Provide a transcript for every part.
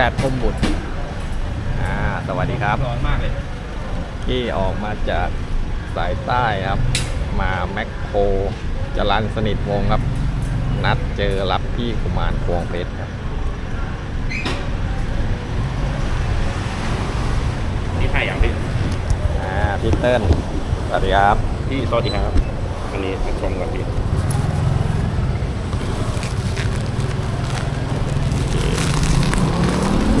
18พรหมบุตรอ่าสวัสดีครับ ร้อนมากเลย ที่ออกมาจากสายใต้ครับ มาแมคโครจรันสนิทวงศ์ครับ นัดเจอรับพี่กุมารพวงเพชรครับ นี่ถ่ายอย่างพี่อ่าพี่เติ้ลสวัสดีครับ พี่สวัสดีครับ อันนี้มาชมก่อนพี่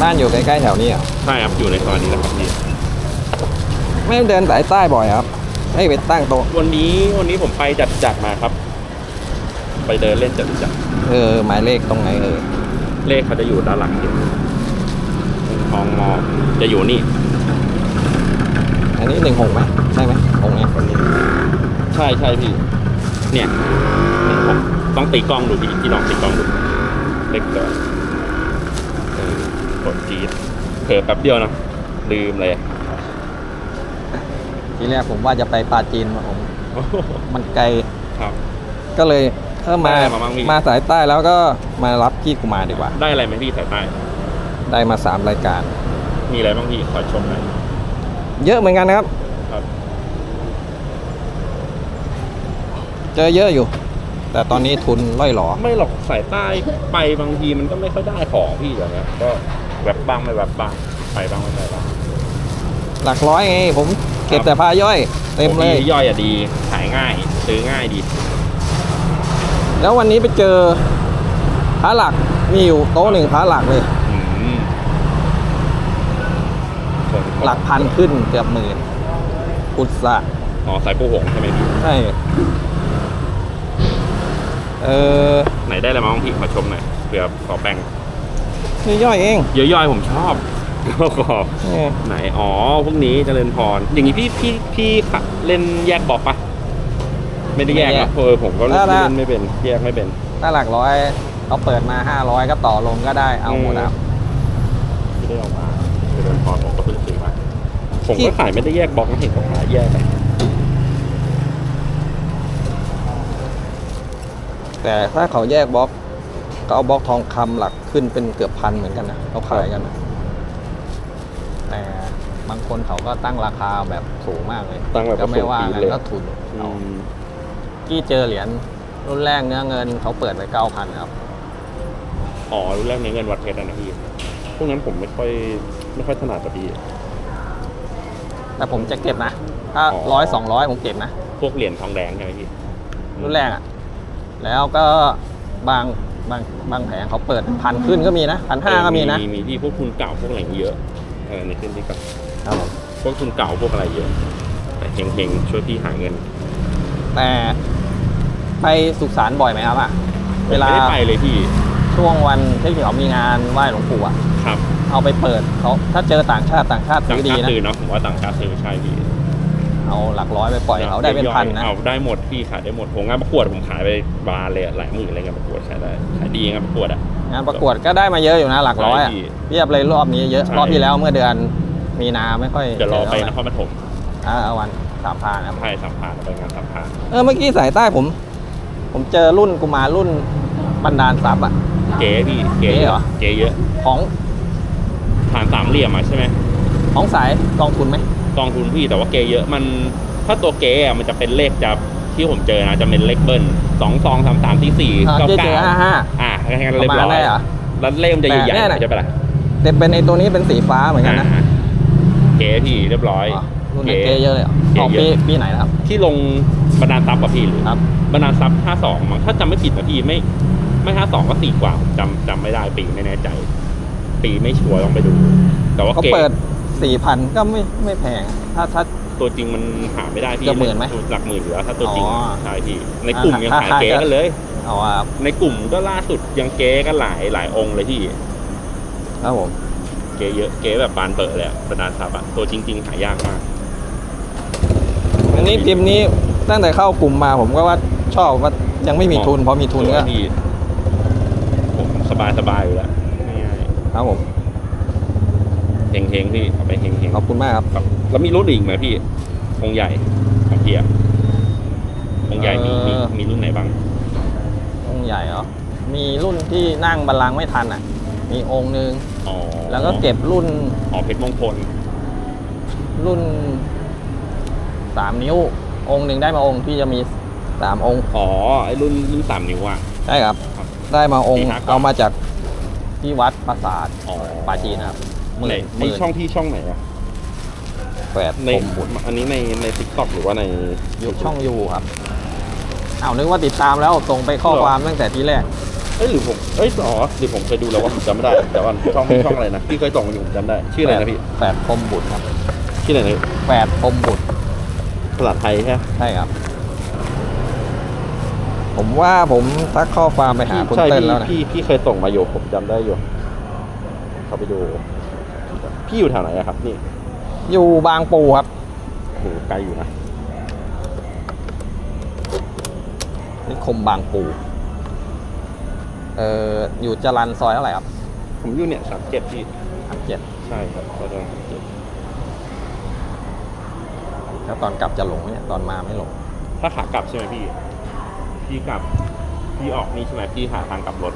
บ้านอยู่ใกล้ๆแถวนี้เหรอใช่ครับอยู่ในซอยนี้นะครับพี่ไม่เดินสายใต้บ่อยครับให้ไปตั้งโต๊ะวันนี้วันนี้ผมไปจัดจักรมาครับ ไปเดินเล่นจัดจักรเออหมายเลขตรงไหนเออเลขเขาจะอยู่ด้านหลังพี่ทองมอจะอยู่นี่อันนี้หนึ่งหกไหมใช่ไหมตรงนี้คนนี้ ใช่ใช่พี่ เนี่ยหนึ่งหกต้องตีกล้องดูพี่พี่ลองตีกล้องดูเลขเกิดเออ กดจีดเผลอแป๊บเดียวนะลืมเลยทีแรกผมว่าจะไปปาจีนมาผมมันไกลครับ ก็เลยเออมาได้อะไรมาบ้างพี่ มาสายใต้แล้วก็มารับพี่กุมารดีกว่า ได้อะไรไหมพี่สายใต้ได้มาสามรายการ มีอะไรบ้างพี่ขอชมหน่อยเยอะเหมือนกันนะครับ ครับเจอเยอะอยู่ แต่ตอนนี้ทุนล่อยหลอ ไม่หรอกสายใต้ไปบางทีมันก็ไม่ค่อยได้ของพี่อย่างเงี้ยก็ แบบบ้างไม่แบบบ้างไปบ้างไม่ไปบ้างหลักร้อยไงผมเก็บครับแต่พาย่อย เต็มเลย ย่อยอะดีขายง่าย ซื้อง่ายดี แล้ววันนี้ไปเจอพระหลักมีอยู่โต๊ะหนึ่งพระหลักเลย อืมหลักพันขึ้นเกือบหมื่นอุตสะอ๋อสายปูหงใช่ไหมพี่ใช่ เออไหนได้อะไรมาบ้างพี่ขอชมหน่อยเผื่อขอแบ่งนี่ ย่อยเองเยอะย่อยผมชอบก็ขอนี่ไหน อ๋อ พวกนี้เจริญพร อย่างนี้พี่พี่พี่ขะเล่นแยกบอกปะไม่ได้แยกนะเออผมก็เล่นเล่นไม่เป็นแยกไม่เป็น ถ้าหลักร้อยเขาเปิดมาห้าร้อยก็ต่อลงก็ได้เอาหมดครับไม่ได้เออกมาเจริญพรผมก็เพิ่งซื้อมาผมที่ก็ขายไม่ได้แยกบล็อกนะเห็นเขาขายแยกไปแต่ถ้าเขาแยกบล็อก ก็เอาบล็อกทองคำหลักขึ้นเป็นเกือบพันเหมือนกันนะเขาขายกันนะแต่บางคนเขาก็ตั้งราคาแบบสูงมากเลยตั้งแบบก็ไม่ว่าสูงปีกันเลย ก็ทุนอืเอามที่เจอเหรียญรุ่นแรกเนื้อเงินเขาเปิดไปเก้าพันครับ อ๋อรุ่นแรกในเงินวัดเพชรอะนะพี่พวกนั้นผมไม่ค่อยไม่ค่อยถนัดกับพี่ แต่ผมจะเก็บนะ ถ้าอ๋อร้อยสองร้อยผมเก็บนะ พวกเหรียญทองแดงใช่ไหมพี่รุ่นแรกอะแล้วก็บาง บางบางแผงเขาเปิดพันขึ้นก็มีนะพันห้าก็มีนะมีมีที่พวกทุนเก่าพวกอะไรอย่างเงี้ยเยอะเออในขึ้นที่กับครับผมพวกทุนเก่าพวกอะไรเยอะแต่เฮงๆช่วยพี่หาเงิน แต่ไปสุสานบ่อยไหมครับอะเวลาผมไม่ได้ไปเลยพี่ช่วงวันที่เขามีงานไหว้หลวงปู่อะครับ เอาไปเปิดเขาถ้าเจอต่างชาติต่างชาติต่าซื้งอดีชาตินะซื้อเนาะผมว่าต่างชาติซื้อใช่พี่ เอาหลักร้อยไปปล่อยเขาได้เป็นพันนะเอาได้หมดพี่ขายได้หมดผมงานประกวดผมขายไปบานเลยอะหลายหมื่นอะไรเงี้ยประกวดขายได้ขายดีงานประกวดอะงานประกวดก็ได้มาเยอะอยู่นะหลักร้อยอะใช่พี่เรียบเลยรอบนี้เยอะใช่รอบที่แล้วเมื่อเดือนมีนาไม่ค่อยเดี๋ยวรอไปเจนเท่าครปฐมอ่าเอาวันสามพานครับไพ่สามพานไปงานสามพานเออเมื่อกี้สายใต้ผม ผมเจอรุ่นกุมารรุ่นบันดาลทรัพย์อะเก๋พี่เก๋เหรอเก๋เยอะของฐานสามเหลี่ยมอะใช่ไหมของสายกองทุนไหม กองทุนพี่แต่ว่าเก๋เยอะมัน ถ้าตัวเก๋อะมันจะเป็นเลขจะที่ผมเจอนะจะเป็นเลขเบิ้ลสองสองสามสามที่สี่อ่าเก้าเจเจเก้าห้าห้าอ่าแค่นั้นปเรียระบมาณร้อยได้เหรอแล้วเลขมันจะใหญ่แต่เนี่ยๆน่ะใช่ปะล่ะแต่เป็นไอตัวนี้เป็นสีฟ้าเหมือนกันนะอ่าเก๋พี่เรียบร้อยอ๋อรุ่นนี้เจเยอะเลยเหรอเก๋ออกเยปีอะปีไหนนะครับ ที่ลงบรรดาลทรัพย์กับพี่หรือครับบรรดาลทรัพย์ห้าสองมั้งถ้าจำไม่ผิดนะพี่ไม่ไม่ห้าสองก็สี่กว่าผมจำจำไม่ได้ปีไม่แน่ใจ ปีไม่ชัวร์ต้องไปดู แต่ว่าเขาเก๋เปิด สี่พันก็ไม่ไม่แพงอะถ้าถ้า ตัวจริงมันหาไม่ได้พี่เกือบหมื่นไหมหลักหมื่นอยู่แล้วถ้าตัวจริงอ๋อใช่พี่ในกลุ่มยังขายถ้า เก๋ถ้ากันเลย เอาอะในกลุ่มก็ล่าสุดยังเก๊กันหลายหลายองค์เลยที่ครับผมเก๊เยอะเก๊แบบบานเปิดเลยอะบรรดาลทรัพย์อะตัวจริงๆหายากมาก อันนี้พิมพ์นี้ตั้งแต่เข้ากลุ่มมาผมก็ว่าชอบว่ายังไม่มีทุนพอมีทุนสวยก็พี่ผมสบายสบายอยู่แล้วง่ายครับผมๆ เฮงเฮงๆพี่เอาไปเฮงเฮงขอบคุณมากครับครับ แล้วมีรุ่นอีกไหมพี่องค์ใหญ่ของพี่อะองค์ใหญ่มีมีเออมีรุ่นไหนบ้างองค์ใหญ่เหรอมีรุ่นที่นั่งบัลลังก์ไม่ทันอะ มีองค์หนึ่งอ๋อแล้วก็เก็บรุ่นอ๋อเพชรมงคล รุ่นสามนิ้ว องค์หนึ่งได้มาองค์ที่จะมีสามองค์อ๋อไอ้รุ่นรุ่นสามนิ้วอะใช่ครับครับได้มาองค์สี่ห้าเก้าเอามาจากที่วัดปราสาทอ๋อปาจีนนะครับ หมื่ในนหในมื่นช่องที่ช่องไหนอะแปดในคมบุตรอันนี้ในในทิกตอกหรือว่าใน อยู่ช่องยูครับอ้าวนึกว่าติดตามแล้วส่งไปข้อความตั้งแต่ทีแรก เอ้ยหรือผมเอ้ยอ๋อหรือผมเคยดูแล้วว่าผมจำไม่ได้แต่ว่าช่องช่องอะไรนะพี่เคยส่งมาอยู่ผมจำได้ ชื่ออะไรนะพี่แปดคมบุตรครับชื่ออะไรนะพี่แปดคมบุตรภาษาไทยใช่ไหมใช่ครับ ผมว่าผมทักข้อความไปหาคุณใช่เติ้ลพี่แล้วนะพี่พี่เคยส่งมาอยู่ผมจำได้อยู่เขาไปดู พี่อยู่แถวไหนอะครับนี่อยู่บางปูครับโอ้โหไกลอยู่นะนิคมบางปูเอ่ออยู่จรันซอยเท่าไหร่ครับผมอยู่เนี่ยสามเจ็ดพี่สามเจ็ดใช่ครับตอนนั้นสามเจ็ดแล้วตอนกลับจะหลงไหมเนี่ยตอนมาไม่หลงถ้าขากลับใช่ไหมพี่ พี่กลับ พี่ออกนี่ใช่ไหมพี่หาทางกลับรถ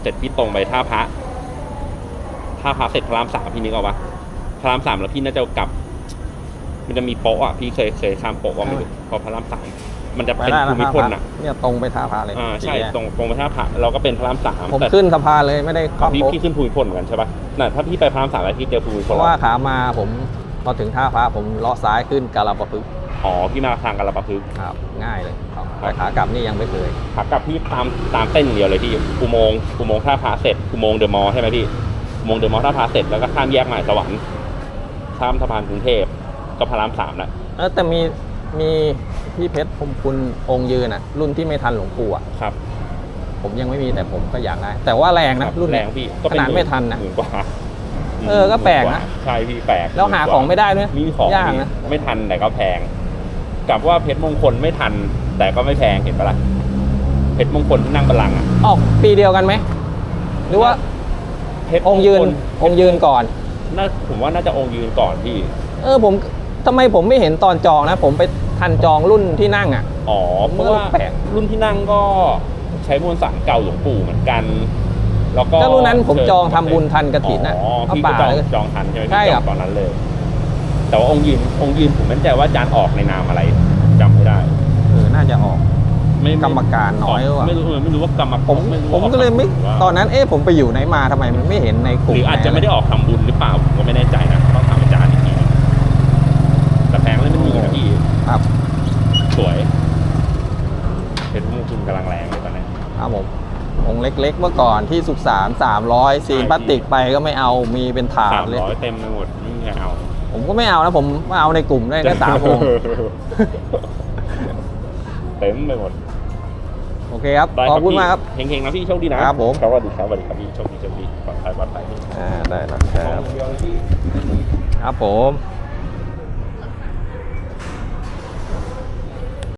เสร็จพี่ตรงไปท่าพระ ท่าพระเสร็จพระรามสามพี่นึกออกปะพระรามสามแล้วพี่น่าจะกลับ มันจะมีโป๊ะอะพี่เคยเคยข้ามโป๊ะว่าไม่รู้พอพระรามสามมันจะไปเป็นได้ภูนะมิท่าพพลระอะเนี่ยตรงไปท่าพระเลยอ่าใช่สี่แยกตรงตรงไปท่าพระเราก็เป็นพระรามสามผมแต่ขึ้นสะพานเลยไม่ได้ข้ามพี่โป๊ะพี่ขึ้นภูมิพลเหมือนกันใช่ปะน่ะถ้าพี่ไปพระรามสามแล้วพี่เจอภูมิพเพลราะว่าขามาผมพอถึงท่าพระผมเลาะซ้ายขึ้นกาลาปะพึกษ์อ๋อพี่มาทางกาลปะพึกษ์ครับง่ายเลยครับแต่ขากลับนี่ยังไม่เคยขากลับพี่ตามตามเส้นอย่างเดียวเลยพี่อุโมงค์อุโมงค์ท่าพระเสร็จอุโมงค์เดอะมอลล์ใช่ไหมพี่อุ โมงค์เดอะมอลล์ท่าพระเสร็จแล้วก็ข้ามแยกมหาสวรรค์ข้ามสะพานกรุงเทพก็พระรามสามแล้วเออแต่มีมีพี่เพชรพรหมคุณองค์ยืนอะ รุ่นที่ไม่ทันหลวงปู่อะครับ ผมยังไม่มีแต่ผมก็อยากได้ แต่ว่าแรงนะรุ่นแรเนี้ยงพี่ก็เป็นขนาดไม่ทันนะหมื่นกว่าเออก็แปลกนะใช่พี่แปลกแล้วหาของไม่ได้ด้วยมีของยากนะไม่ทันแต่ก็แพงกับว่าเพชรมงคลไม่ทัน แต่ก็ไม่แพงเห็นปะล่ะเพชรมงคลที่นั่งบัลลังก์อะออกปีเดียวกันไหมหรือว่าเพ ชรองค์ยืนมคลองค์ยืนก่อน น่าผมว่าน่าจะองค์ยืนก่อนพี่ เออผมทำไมผมไม่เห็นตอนจองนะ ผมไปทันจองรุ่นที่นั่งอะ อ๋อ เพราะว่าแปลก รุ่นที่นั่งก็ใช้มวลสารเก่าหลวงปู่เหมือนกัน แล้วก็ก็รุ่นนั้นผมจองทำบุญทันกฐินน่ะอ๋อเอาพี่ก็ป่าจองเลยจองทันใช่ไหมใช่พี่จครัอบ งตอนนั้นเลย แต่ว่าองค์ยืนองค์ยืนผมไม่แน่ใจว่าอาจารย์ออกในนามอะไรจำไม่ได้ เออน่าจะออก ไม่กรรมการน้อยหรือเปล่าไม่รู้เออไม่รู้ว่ากรรมผมไรู้ผมว่าก็เลยไม่หรือว่า ตอนนั้นเอ๊ะผมไปอยู่ไหนมาทำไมมันไม่เห็นในกลุ่มหรืออาจจะหนไม่ได้ออกทำบุญหรือเปล่า ผมก็ไม่แน่ใจนะต้องถามอาจารย์อีกทีนึงแต่แพงเลยไม่มีนะพี่ครับสวยเป็นมงคลกำลังแรงเลยตอนนี้ ครับผมองค์เล็กๆ เมื่อก่อนที่สุสาน300ซีนใช่พลาสติกไปก็ไม่เอามีเป็นถาดสามเลย ร้อยเต็มไปหมดไม่มีใครเอาผมก็ไม่เอานะผมมาเอาในกลุ่มได้แค่สามองค์ เต็มไปหมด โอเคครับ ได้ขอบคุณมากครับ เฮงๆนะพี่โชคดีนะครับผมครับสวัสดีครับสวัสดีครับพี่โชคดีโชคดีปลอดภัยปลอดภัยพี่อ่าได้แล้วคมรัอบงเดียวเลยพี่ ครับผม